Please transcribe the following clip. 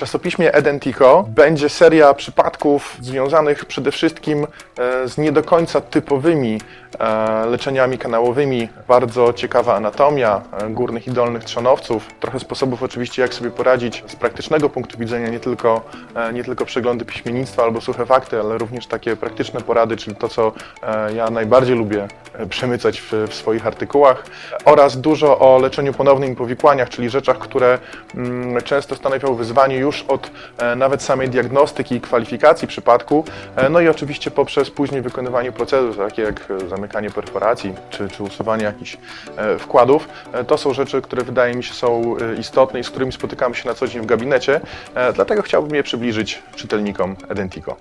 czasopiśmie Edentico będzie seria przypadków związanych przede wszystkim e, z nie do końca typowymi e, leczeniami kanałowymi. Bardzo ciekawa anatomia e, górnych i dolnych trzonowców. Trochę sposobów oczywiście, jak sobie poradzić z praktycznego punktu widzenia, nie tylko, nie tylko przeglądy piśmiennictwa albo suche fakty, ale również takie praktyczne porady, czyli to, co ja najbardziej lubię przemycać w, w swoich artykułach. Oraz dużo o leczeniu ponownym i powikłaniach, czyli rzeczach, które mm, często stanowią wyzwanie już od e, nawet samej diagnostyki i kwalifikacji przypadku, e, no i oczywiście poprzez później wykonywanie procedur, takie jak zamykanie perforacji czy, czy usuwanie jakichś e, wkładów. To są rzeczy, które wydaje mi się są istotne i z którymi spotykamy się na co dzień w gabinecie, dlatego chciałbym je przybliżyć czytelnikom Edentico.